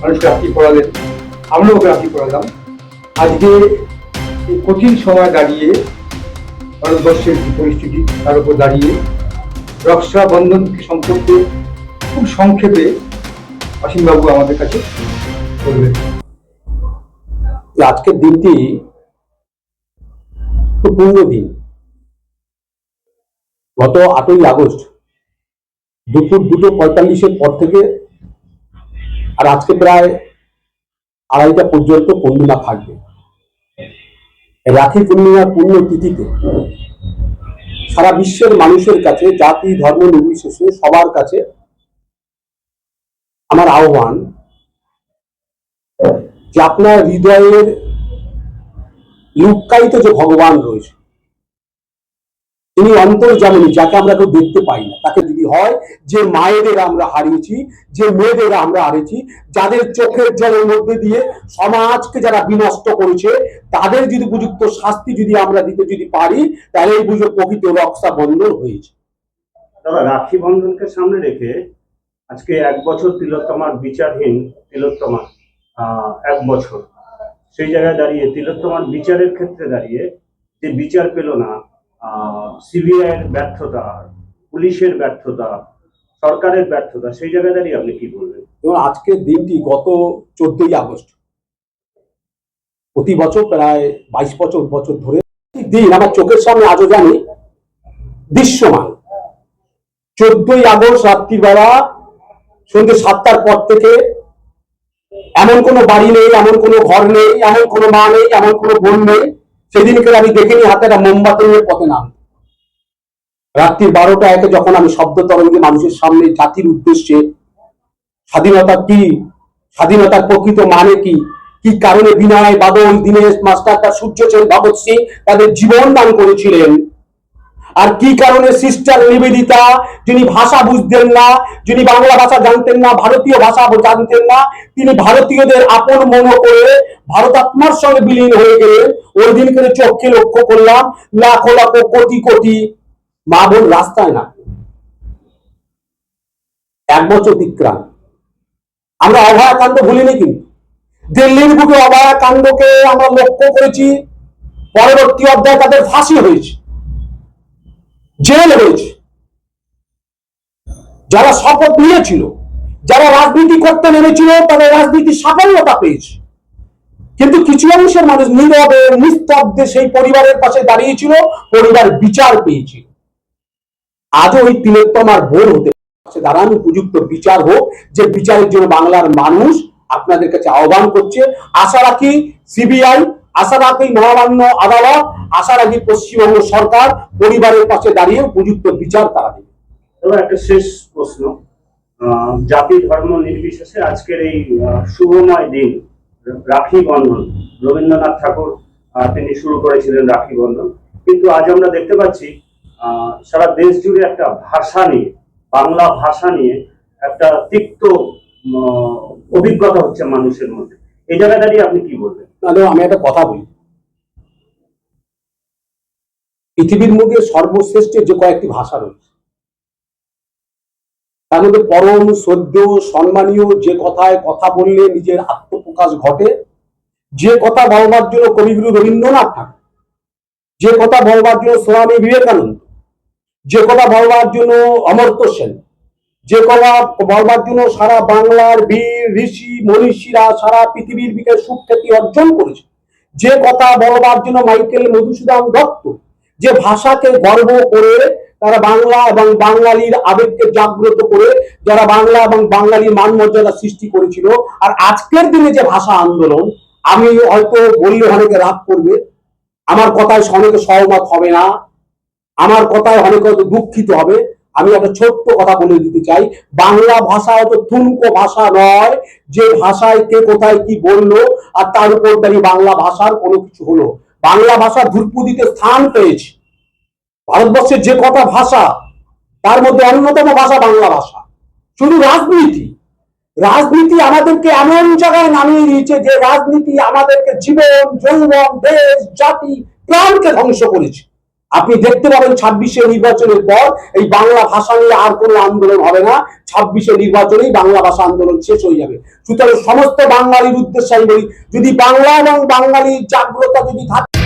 মানুষকে রাখি পড়ালেন আমরাও ওকে রাখি পড়ালাম আজকে এই কঠিন সময় দাঁড়িয়ে ভারতবর্ষের যে পরিস্থিতি তার উপর দাঁড়িয়ে রক্ষাবন্ধন সম্পর্কে খুব সংক্ষেপে অসীমবাবু আমাদের কাছে বলবেন আজকের দিনটি খুব পূর্ণ দিন গত আটই আগস্ট দুপুর দুটো পঁয়তাল্লিশের পর থেকে আর আজকে প্রায় আড়াইটা পর্যন্ত পূর্ণিমা থাকবে। রাখি পূর্ণিমার পূর্ণ তিথিতে সারা বিশ্বের মানুষের কাছে, জাতি, ধর্ম নির্বিশেষে সবার কাছে আমার আহ্বান যে আপনার হৃদয়ের লুক্কায়িত যে ভগবান রয়েছে তিনি অন্তর্জামিনী যাকে আমরা কেউ দেখতে পাই না। তাকে যদি হয়, যে মায়েদের আমরা হারিয়েছি, যে মেয়েদের আমরা হারিয়েছি যাদের চোখের জলের মধ্যে দিয়ে সমাজকে যারা বিনষ্ট করেছে, তাদের যদি উপযুক্ত শাস্তি যদি আমরা দিতে যদি পারি, তাহলে এই বুঝে প্রকৃত রক্ষা বন্ধন হয়েছে। দাদা রাখি বন্ধনকে সামনে রেখে আজকে এক বছর তিলোত্তমার বিচারহীন তিলোত্তমা এক বছর। সেই জায়গায় দাঁড়িয়ে তিলোত্তমার বিচারের ক্ষেত্রে দাঁড়িয়ে যে বিচার পেল না সিবিআই এর ব্যর্থতা, পুলিশের ব্যর্থতা, সরকারের ব্যর্থতা, সেই জায়গায় দাঁড়িয়ে আপনি কি বলবেন? এবং আজকের দিনটি গত চোদ্দই আগস্ট। প্রতি বছর প্রায় বাইশ বছর বছর ধরে দিন আমার চোখের সামনে আজও জানি দৃশ্যমান। চোদ্দই আগস্ট রাত্রিবেলা সন্ধ্যে সাতটার পর থেকে এমন কোনো বাড়ি নেই, এমন কোনো ঘর নেই, এমন কোনো মা নেই, এমন কোনো বোন নেই। সেদিনকে আমি দেখিনি, হাতে একটা মোমবাতি নিয়ে পথে নাম। রাত্রি বারোটা একে যখন আমি শব্দ তরঙ্গে মানুষের সামনে জাতির উদ্দেশ্যে, স্বাধীনতা কি, স্বাধীনতার প্রকৃত মানে কি কি কারণে বিনয় বাদল, দীনেশ মাস্টার তার সূর্য সেন, ভগৎ সিং তাদের জীবন দান করেছিলেন আর কি কারণে সিস্টার নিবেদিতা, যিনি ভাষা বুঝতেন না, যিনি বাংলা ভাষা জানতেন না, ভারতীয় ভাষা জানতেন না, তিনি ভারতীয়দের আপন মনে করে ভারতাত্মার সঙ্গে বিলীন হয়ে গেলেন। ওই দিন দিনকে চোখকে লক্ষ্য করলাম, লাখো লাখো কোটি কোটি মা বোন রাস্তায় না। এক বছর অতিক্রান্ত। আমরা অভয়া কাণ্ড ভুলিনি কিন্তু। দিল্লির বুকে অভয়া কাণ্ডকে আমরা লক্ষ্য করেছি। পরবর্তী অধ্যায় তাদের ফাঁসি হয়েছে। জেল হয়েছে। যারা শপথ নিয়েছিল, যারা রাজনীতি করতে নেমেছিল, তাদের রাজনীতি সাফল্যতা পেয়েছে। কিন্তু কিছু অংশের মানুষ নীরবে, নিস্তব্ধে সেই পরিবারের পাশে দাঁড়িয়েছিল, পরিবার বিচার পেয়েছিল। আজও ওই তিলোত্তমার বোন হতে পাশে দাঁড়ান, উপযুক্ত বিচার হোক, যে বিচারের জন্য বাংলার মানুষ আপনাদের কাছে আহ্বান করছে। আশা রাখি, সিবিআই, আশা রাখি, মহামান্য আদালত আশা রাখি পশ্চিমবঙ্গ সরকার পরিবারের পাশে দাঁড়িয়ে উপযুক্ত বিচার তারা দেবে। এবার একটা শেষ প্রশ্ন। জাতি ধর্ম নির্বিশেষে আজকের এই শুভময় দিন রাখি বন্ধন। রবীন্দ্রনাথ ঠাকুর তিনি শুরু করেছিলেন রাখি বন্ধন। কিন্তু আজ আমরা দেখতে পাচ্ছি আহ, সারা দেশ জুড়ে একটা ভাষা নিয়ে বাংলা ভাষা নিয়ে একটা তিক্ত অভিজ্ঞতা হচ্ছে মানুষের মধ্যে। এই দাঁড়িয়ে আপনি কি বলবেন? তাহলে আমি একটা কথা বলি। পৃথিবীর মধ্যে সর্বশ্রেষ্ঠ যে কয়েকটি ভাষা রয়েছে, তার মধ্যে পরম সদ্য সম্মানীয়, যে কথায় কথা বললে নিজের আত্মপ্রকাশ ঘটে, যে কথা বলবার জন্য কবিগুরু রবীন্দ্রনাথ ঠাকুর, যে কথা বলবার জন্য স্বামী বিবেকানন্দ, যে কথা বলবার জন্য অমর্ত্য সেন, যে কথা বলবার জন্য সারা বাংলার বীর, ঋষি, মনীষীরা সারা পৃথিবীর দিকে সুখ্যাতি অর্জন করেছে, যে কথা বলবার জন্য মাইকেল মধুসূদন দত্ত যে ভাষাকে গর্ব করে তারা বাংলা এবং বাঙালির আবেগকে জাগ্রত করে যারা বাংলা এবং বাঙালির মান মর্যাদা সৃষ্টি করেছিল। আর আজকের দিনে যে ভাষা আন্দোলন, আমি হয়তো বললে অনেকে রাগ করবে, আমার কথায় অনেকে সহমত হবে না, আমার কথায় অনেকে হয়তো দুঃখিত হবে। আমি একটা ছোট্ট কথা বলে দিতে চাই, বাংলা ভাষা অত তুনকো ভাষা নয় যে ভাষায় কে কোথায় কি বলল আর তার উপর দাঁড়িয়ে বাংলা ভাষার কোনো কিছু হলো। বাংলা ভাষা ধ্রুপদীতে স্থান পেয়েছে। ভারতবর্ষের যে কটা ভাষা, তার মধ্যে অন্যতম ভাষা বাংলা ভাষা। শুধু রাজনীতি। রাজনীতি আমাদেরকে এমন জায়গায় নামিয়ে দিয়েছে যে রাজনীতি আমাদেরকে জীবন, যৌবন, দেশ, জাতি, প্রাণকে ধ্বংস করেছে। আপনি দেখতে পাবেন ছাব্বিশে নির্বাচনের পর এই বাংলা ভাষা নিয়ে আর কোনো আন্দোলন হবে না। ছাব্বিশে নির্বাচনেই বাংলা ভাষা আন্দোলন শেষ হয়ে যাবে। সুতরাং সমস্ত বাঙালির উদ্দেশ্যে বলি, যদি বাংলা এবং বাঙালির জাগ্রতা যদি থাকে